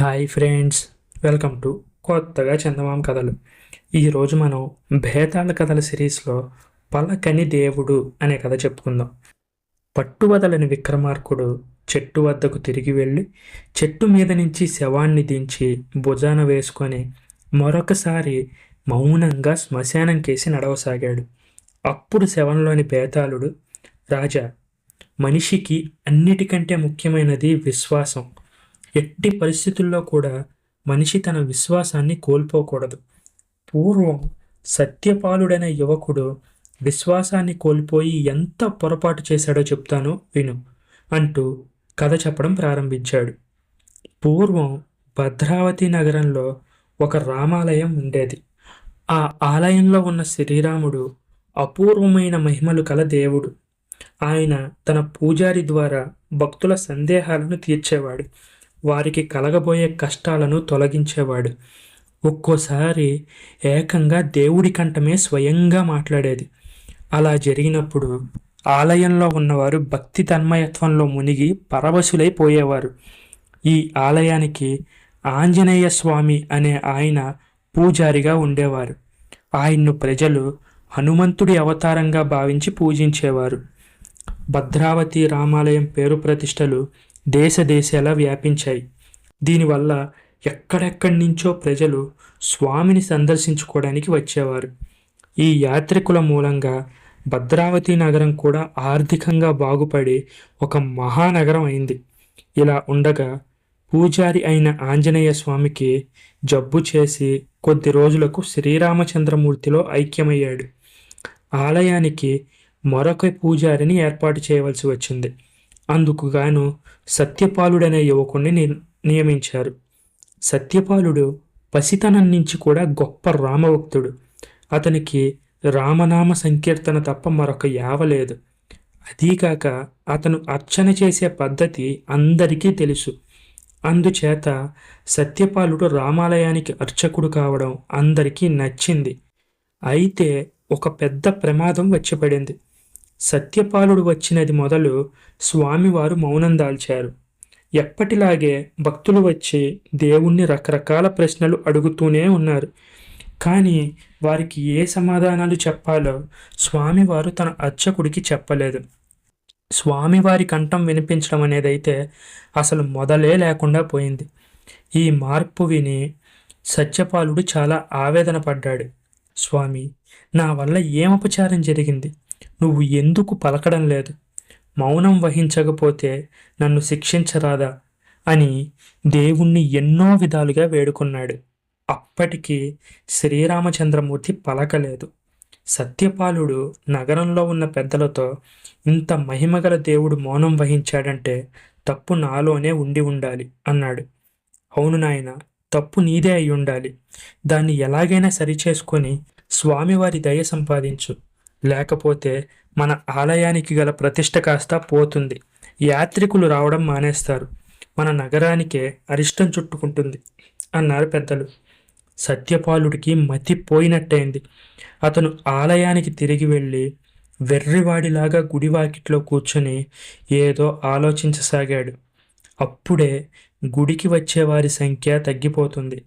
Hi friends welcome to కొత్తగా చందమామ కథలు. ఈరోజు మనం భేతాళ కథల సిరీస్లో పలకని దేవుడు అనే కథ చెప్పుకుందాం. పట్టువదలని విక్రమార్కుడు చెట్టు వద్దకు తిరిగి వెళ్ళి చెట్టు మీద నుంచి శవాన్ని దించి భుజాన వేసుకొని మరొకసారి మౌనంగా శ్మశానం కేసి నడవసాగాడు. అప్పుడు శవంలోని బేతాళుడు రాజా మనిషికి అన్నిటికంటే ముఖ్యమైనది విశ్వాసం. ఎట్టి పరిస్థితుల్లో కూడా మనిషి తన విశ్వాసాన్ని కోల్పోకూడదు. పూర్వం సత్యపాలుడైన యువకుడు విశ్వాసాన్ని కోల్పోయి ఎంత పొరపాటు చేశాడో చెప్తాను విను అంటూ కథ చెప్పడం ప్రారంభించాడు. పూర్వం భద్రావతి నగరంలో ఒక రామాలయం ఉండేది. ఆ ఆలయంలో ఉన్న శ్రీరాముడు అపూర్వమైన మహిమలు కల దేవుడు. ఆయన తన పూజారి ద్వారా భక్తుల సందేహాలను తీర్చేవాడు. వారికి కలగబోయే కష్టాలను తొలగించేవాడు. ఒక్కోసారి ఏకంగా దేవుడి కంఠమే స్వయంగా మాట్లాడేది. అలా జరిగినప్పుడు ఆలయంలో ఉన్నవారు భక్తి తన్మయత్వంలో మునిగి పరవశులైపోయేవారు ఈ ఆలయానికి ఆంజనేయ స్వామి అనే ఆయన పూజారిగా ఉండేవారు. ఆయన్ను ప్రజలు హనుమంతుడి అవతారంగా భావించి పూజించేవారు. భద్రావతి రామాలయం పేరు ప్రతిష్టలు దేశ దేశాలా వ్యాపించాయి. దీనివల్ల ఎక్కడెక్కడి నుంచో ప్రజలు స్వామిని సందర్శించుకోవడానికి వచ్చేవారు. ఈ యాత్రికుల మూలంగా భద్రావతి నగరం కూడా ఆర్థికంగా బాగుపడి ఒక మహానగరం అయింది. ఇలా ఉండగా పూజారి అయిన ఆంజనేయ స్వామికి జబ్బు చేసి కొద్ది రోజులకు శ్రీరామచంద్రమూర్తిలో ఐక్యమయ్యాడు. ఆలయానికి మరొక పూజారిని ఏర్పాటు చేయవలసి వచ్చింది. అందుకు గాను సత్యపాలుడనే యువకుణ్ణి ని- నియమించారు. సత్యపాలుడు పసితనం నుంచి కూడా గొప్ప రామభక్తుడు. అతనికి రామనామ సంకీర్తన తప్ప మరొక యావ లేదు అదీకాక అతను అర్చన చేసే పద్ధతి అందరికీ తెలుసు. అందుచేత సత్యపాలుడు రామాలయానికి అర్చకుడు కావడం అందరికీ నచ్చింది. అయితే ఒక పెద్ద ప్రమాదం వచ్చిపడింది. సత్యపాలుడు వచ్చినది మొదలు స్వామివారు మౌనం దాల్చారు. ఎప్పటిలాగే భక్తులు వచ్చి దేవుణ్ణి రకరకాల ప్రశ్నలు అడుగుతూనే ఉన్నారు. కానీ వారికి ఏ సమాధానాలు చెప్పాలో స్వామివారు తన అర్చకుడికి చెప్పలేదు. స్వామివారి కంఠం వినిపించడం అనేదైతే అసలు మొదలే లేకుండా పోయింది. ఈ మార్పు విని సత్యపాలుడు చాలా ఆవేదన పడ్డాడు. స్వామి నా వల్ల ఏం అపచారం జరిగింది? నువ్వు ఎందుకు పలకడం లేదు? మౌనం వహించకపోతే నన్ను శిక్షించరాదా? అని దేవుణ్ణి ఎన్నో విధాలుగా వేడుకున్నాడు. అప్పటికి శ్రీరామచంద్రమూర్తి పలకలేదు. సత్యపాలుడు నగరంలో ఉన్న పెద్దలతో ఇంత మహిమగల దేవుడు మౌనం వహించాడంటే తప్పు నాలోనే ఉండి ఉండాలి అన్నాడు. అవును నాయన తప్పు నీదే అయి ఉండాలి. దాన్ని ఎలాగైనా సరిచేసుకొని స్వామివారి దయ సంపాదించు. లేకపోతే మన ఆలయానికి గల ప్రతిష్ట కాస్త పోతుంది. యాత్రికులు రావడం మానేస్తారు. మన నగరానికే అరిష్టం చుట్టుకుంటుంది. అన్నారు పెద్దలు. సత్యపాలుడికి మతి పోయినట్టయింది. అతను ఆలయానికి తిరిగి వెళ్ళి వెర్రివాడిలాగా గుడివాకిట్లో కూర్చొని ఏదో ఆలోచించసాగాడు. అప్పుడే గుడికి వచ్చేవారి సంఖ్య తగ్గిపోతుంది.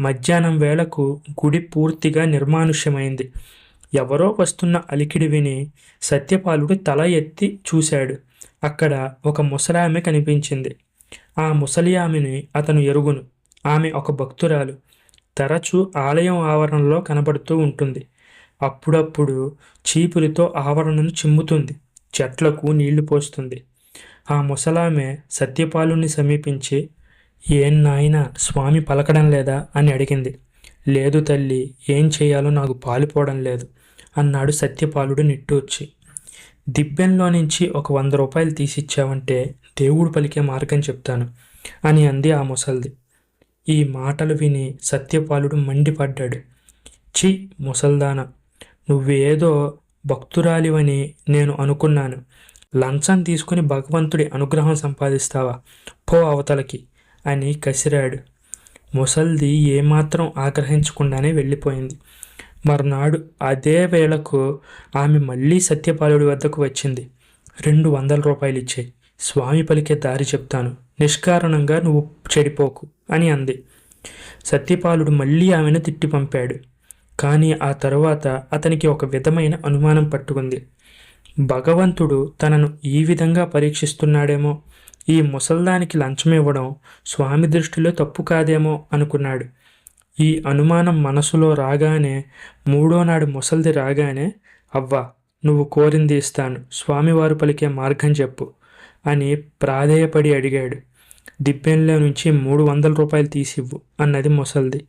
మధ్యాహ్నం వేళకు గుడి పూర్తిగా నిర్మానుష్యమైంది. ఎవరో వస్తున్న అలికిడి విని సత్యపాలుడు తల ఎత్తి చూశాడు. అక్కడ ఒక ముసలామె కనిపించింది. ఆ ముసలి ఆమెని అతను ఎరుగును. ఆమె ఒక భక్తురాలు. తరచూ ఆలయం ఆవరణలో కనబడుతూ ఉంటుంది. అప్పుడప్పుడు చీపురితో ఆవరణను చిమ్ముతుంది. చెట్లకు నీళ్ళు పోస్తుంది. ఆ ముసలామె సత్యపాలుని సమీపించి ఏం నాయనా స్వామి పలకడం లేదా? అని అడిగింది. లేదు తల్లి ఏం చేయాలో నాకు పాలుపోవడం లేదు అన్నాడు సత్యపాలుడు నిట్టూర్చి. దిబ్బెంలో నుంచి ఒక వంద రూపాయలు తీసిచ్చావంటే దేవుడు పలికే మార్గం చెప్తాను అని అంది ఆ ముసల్ది. ఈ మాటలు విని సత్యపాలుడు మండిపడ్డాడు. చి ముసల్దాన నువ్వేదో భక్తురాలివని నేను అనుకున్నాను. లంచం తీసుకుని భగవంతుడి అనుగ్రహం సంపాదిస్తావా? పో అవతలకి. అని కసిరాడు. ముసల్ది ఏమాత్రం ఆగ్రహించకుండానే వెళ్ళిపోయింది. మర్నాడు అదే వేళకు ఆమె మళ్ళీ సత్యపాలుడి వద్దకు వచ్చింది. రెండు వందల రూపాయలు ఇచ్చాయి స్వామి పలికే దారి చెప్తాను. నిష్కారణంగా నువ్వు చెడిపోకు అని అంది. సత్యపాలుడు మళ్ళీ ఆమెను తిట్టి పంపాడు. కానీ ఆ తరువాత అతనికి ఒక విధమైన అనుమానం పట్టుకుంది. భగవంతుడు తనను ఈ విధంగా పరీక్షిస్తున్నాడేమో ఈ ముసల్దానికి లంచం ఇవ్వడం స్వామి దృష్టిలో తప్పు కాదేమో అనుకున్నాడు. ఈ అనుమానం మనసులో రాగానే మూడో నాడు ముసల్ది రాగానే అవ్వా నువ్వు కోరింది ఇస్తాను. స్వామివారు పలికే మార్గం చెప్పు అని ప్రాధేయపడి అడిగాడు. దిబ్బెంలో నుంచి మూడు వందల రూపాయలు తీసివ్వు అన్నది ముసల్ది.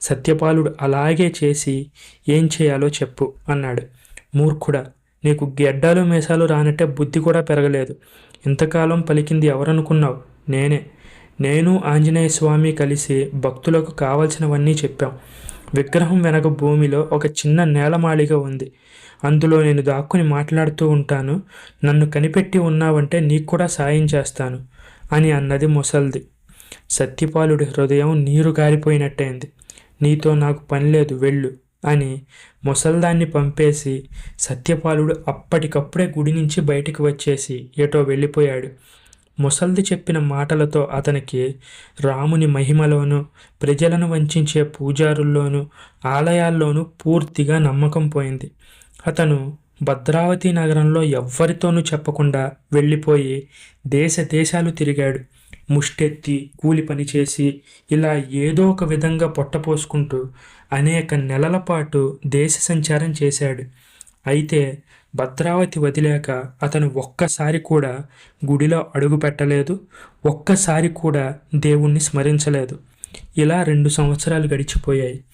సత్యపాలుడు అలాగే చేసి ఏం చేయాలో చెప్పు అన్నాడు. మూర్ఖుడా నీకు గెడ్డాలు మేసాలు రానట్టే బుద్ధి కూడా పెరగలేదు. ఇంతకాలం పలికింది ఎవరనుకున్నావు? నేనే. నేను ఆంజనేయ స్వామి కలిసి భక్తులకు కావలసినవన్నీ చెప్పాం. విగ్రహం వెనక భూమిలో ఒక చిన్న నేలమాళిగ ఉంది. అందులో నేను దాక్కుని మాట్లాడుతూ ఉంటాను. నన్ను కనిపెట్టి ఉన్నావంటే నీకు కూడా సాయం చేస్తాను అని అన్నది ముసల్ది. సత్యపాలుడి హృదయం నీరు గారిపోయినట్టయింది. నీతో నాకు పని లేదు వెళ్ళు. అని ముసల్దాన్ని పంపేసి సత్యపాలుడు అప్పటికప్పుడే గుడి నుంచి బయటికి వచ్చేసి ఎటో వెళ్ళిపోయాడు. ముసల్ది చెప్పిన మాటలతో అతనికి రాముని మహిమలోనూ ప్రజలను వంచే పూజారుల్లోనూ ఆలయాల్లోనూ పూర్తిగా నమ్మకం పోయింది. అతను భద్రావతి నగరంలో ఎవ్వరితోనూ చెప్పకుండా వెళ్ళిపోయి దేశ దేశాలు తిరిగాడు. ముష్టెత్తి కూలి పని చేసి ఇలా ఏదో ఒక విధంగా పొట్టపోసుకుంటూ అనేక నెలల పాటు దేశ సంచారం చేశాడు. అయితే భద్రావతి వదిలేక అతను ఒక్కసారి కూడా గుడిలో అడుగు పెట్టలేదు ఒక్కసారి కూడా దేవుణ్ణి స్మరించలేదు. ఇలా రెండు సంవత్సరాలు గడిచిపోయాయి.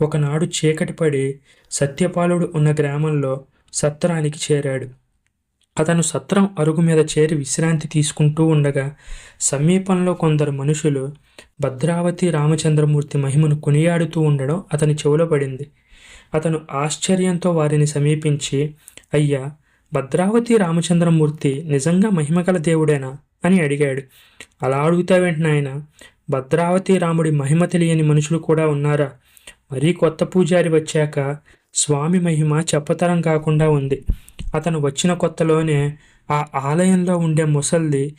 ఒకనాడు చీకటి పడి సత్యపాలుడు ఉన్న గ్రామంలో సత్రానికి చేరాడు. అతను సత్రం అరుగు మీద చేరి విశ్రాంతి తీసుకుంటూ ఉండగా సమీపంలో కొందరు మనుషులు భద్రావతి రామచంద్రమూర్తి మహిమను కొనియాడుతూ ఉండడం అతని చెవులో పడింది. అతను ఆశ్చర్యంతో వారిని సమీపించి అయ్యా భద్రావతి రామచంద్రమూర్తి నిజంగా మహిమగల దేవుడేనా? అని అడిగాడు. అలా అడుగుతావేంటి నాయన? భద్రావతి రాముడి మహిమ తెలియని మనుషులు కూడా ఉన్నారా? మరీ కొత్త పూజారి వచ్చాక స్వామి మహిమ చెప్పతరం కాకుండా ఉంది. అతను వచ్చిన కొత్తలోనే ఆ ఆలయంలో ఉండే ముసల్ది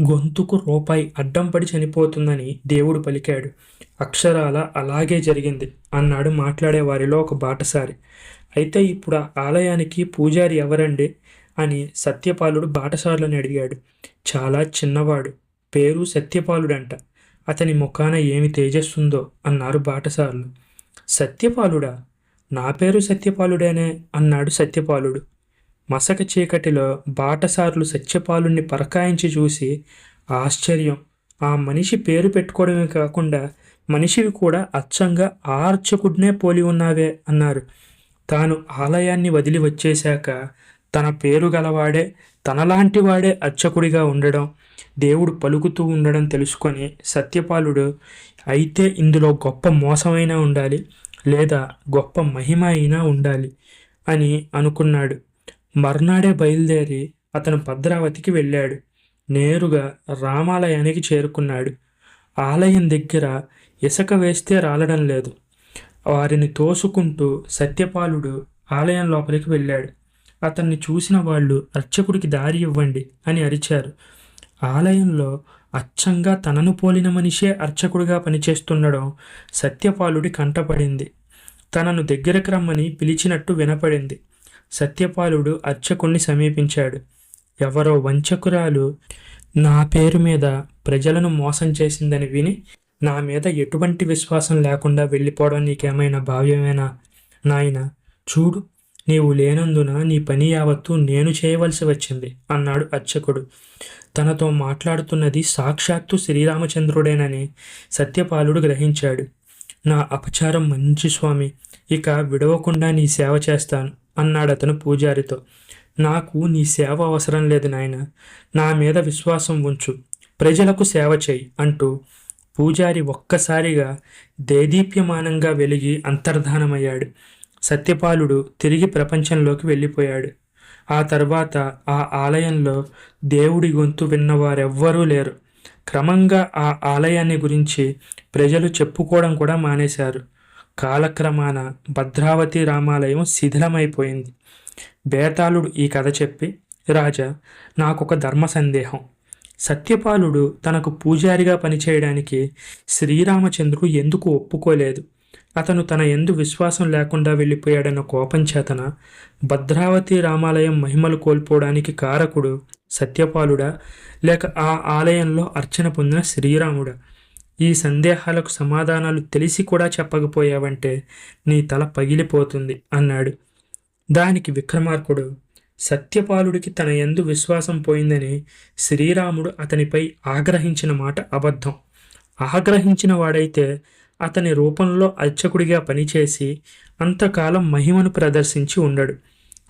గొంతుకు రూపాయి అడ్డం పడి చనిపోతుందని దేవుడు పలికాడు. అక్షరాల అలాగే జరిగింది అన్నాడు మాట్లాడే వారిలో ఒక బాటసారి. అయితే ఇప్పుడు ఆ ఆలయానికి పూజారి ఎవరండి? అని సత్యపాలుడు బాటసారులను అడిగాడు. చాలా చిన్నవాడు పేరు సత్యపాలుడంట. అతని ముఖాన ఏమి తేజస్సుందో అన్నారు బాటసారులు. సత్యపాలుడా? నా పేరు సత్యపాలుడేనే అన్నాడు సత్యపాలుడు. మసక చీకటిలో బాటసారులు సత్యపాలుణ్ణి పరకాయించి చూసి ఆశ్చర్యం. ఆ మనిషి పేరు పెట్టుకోవడమే కాకుండా మనిషివి కూడా అచ్చంగా ఆర్చకుడినే పోలి ఉన్నావే అన్నారు. తాను ఆలయాన్ని వదిలి వచ్చేశాక తన పేరు గలవాడే తనలాంటి వాడే అర్చకుడిగా ఉండడం దేవుడు పలుకుతూ ఉండడం తెలుసుకొని సత్యపాలుడు అయితే ఇందులో గొప్ప మోసమైనా ఉండాలి. లేదా గొప్ప మహిమ అయినా ఉండాలి అని అనుకున్నాడు. మర్నాడే బయలుదేరి అతను భద్రావతికి వెళ్ళాడు. నేరుగా రామాలయానికి చేరుకున్నాడు. ఆలయం దగ్గర ఇసుక వేస్తే రాలడం లేదు. వారిని తోసుకుంటూ సత్యపాలుడు ఆలయం లోపలికి వెళ్ళాడు. అతన్ని చూసిన వాళ్ళు అర్చకుడికి దారి ఇవ్వండి అని అరిచారు. ఆలయంలో అచ్చంగా తనను పోలిన మనిషే అర్చకుడిగా పనిచేస్తుండడం సత్యపాలుడి కంటపడింది. తనను దగ్గరకు రమ్మని పిలిచినట్టు వినపడింది. సత్యపాలుడు అర్చకుణ్ణి సమీపించాడు. ఎవరో వంచకురాలు నా పేరు మీద ప్రజలను మోసం చేసిందని విని నా మీద ఎటువంటి విశ్వాసం లేకుండా వెళ్ళిపోవడం నీకేమైనా భావ్యమేనా? నాయన చూడు నీవు లేనందున నీ పని యావత్తు నేను చేయవలసి వచ్చింది అన్నాడు అర్చకుడు. తనతో మాట్లాడుతున్నది సాక్షాత్తు శ్రీరామచంద్రుడేనని సత్యపాలుడు గ్రహించాడు. నా అపచారం మంచి స్వామి ఇక విడవకుండా నీ సేవ చేస్తాను అన్నాడు అతను పూజారితో. నాకు నీ సేవ అవసరం లేదు నాయన నా మీద విశ్వాసం ఉంచు ప్రజలకు సేవ చేయి అంటూ పూజారి ఒక్కసారిగా దేదీప్యమానంగా వెలిగి అంతర్ధానమయ్యాడు. సత్యపాలుడు తిరిగి ప్రపంచంలోకి వెళ్ళిపోయాడు. ఆ తర్వాత ఆ ఆలయంలో దేవుడి గొంతు విన్నవారెవ్వరూ లేరు. క్రమంగా ఆ ఆలయాన్ని గురించి ప్రజలు చెప్పుకోవడం కూడా మానేశారు. కాలక్రమాన భద్రావతి రామాలయం శిథిలమైపోయింది. బేతాళుడు ఈ కథ చెప్పి రాజా నాకొక ధర్మ సందేహం. సత్యపాలుడు తనకు పూజారిగా పనిచేయడానికి శ్రీరామచంద్రుడు ఎందుకు ఒప్పుకోలేదు? అతను తన ఎందు విశ్వాసం లేకుండా వెళ్ళిపోయాడన్న కోపం చేతన భద్రావతి రామాలయం మహిమలు కోల్పోవడానికి కారకుడు సత్యపాలుడా లేక ఆ ఆలయంలో అర్చన పొందిన శ్రీరాముడా. ఈ సందేహాలకు సమాధానాలు తెలిసి కూడా చెప్పకపోయావంటే నీ తల పగిలిపోతుంది అన్నాడు. దానికి విక్రమార్కుడు సత్యపాలుడికి తన ఎందు విశ్వాసం పోయిందని శ్రీరాముడు అతనిపై ఆగ్రహించిన మాట అబద్ధం. ఆగ్రహించిన వాడైతే అతని రూపంలో అర్చకుడిగా పనిచేసి అంతకాలం మహిమను ప్రదర్శించి ఉండడు.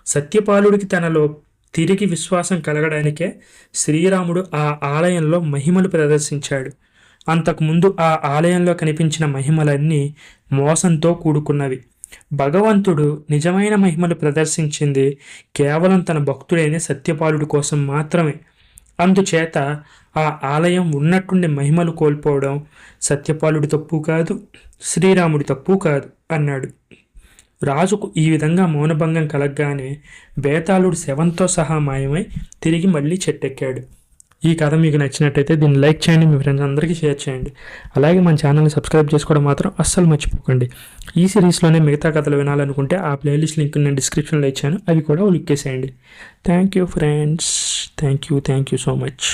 సత్యపాలుడికి తనలో తిరిగి విశ్వాసం కలగడానికే శ్రీరాముడు ఆ ఆలయంలో మహిమలు ప్రదర్శించాడు. అంతకుముందు ఆ ఆలయంలో కనిపించిన మహిమలన్నీ మోసంతో కూడుకున్నవి. భగవంతుడు నిజమైన మహిమలు ప్రదర్శించింది కేవలం తన భక్తుడైన సత్యపాలుడి కోసం మాత్రమే. అందుచేత ఆ ఆలయం ఉన్నట్టుండే మహిమలు కోల్పోవడం సత్యపాలుడి తప్పు కాదు శ్రీరాముడి తప్పు కాదు అన్నాడు. రాజుకు ఈ విధంగా మౌనభంగం కలగగానే బేతాళుడు శవంతో సహా మాయమై తిరిగి మళ్ళీ చెట్టెక్కాడు. ఈ కథ మీకు నచ్చినట్టయితే దీన్ని లైక్ చేయండి మీ ఫ్రెండ్స్ అందరికీ షేర్ చేయండి. అలాగే మన ఛానల్ని సబ్స్క్రైబ్ చేసుకోవడం మాత్రం అస్సలు మర్చిపోకండి. ఈ సిరీస్లోనే మిగతా కథలు వినాలనుకుంటే ఆ ప్లేలిస్ట్ లింక్ నేను డిస్క్రిప్షన్లో ఇచ్చాను అవి కూడా క్లిక్ చేసేయండి. Thank you friends. Thank you thank you so much.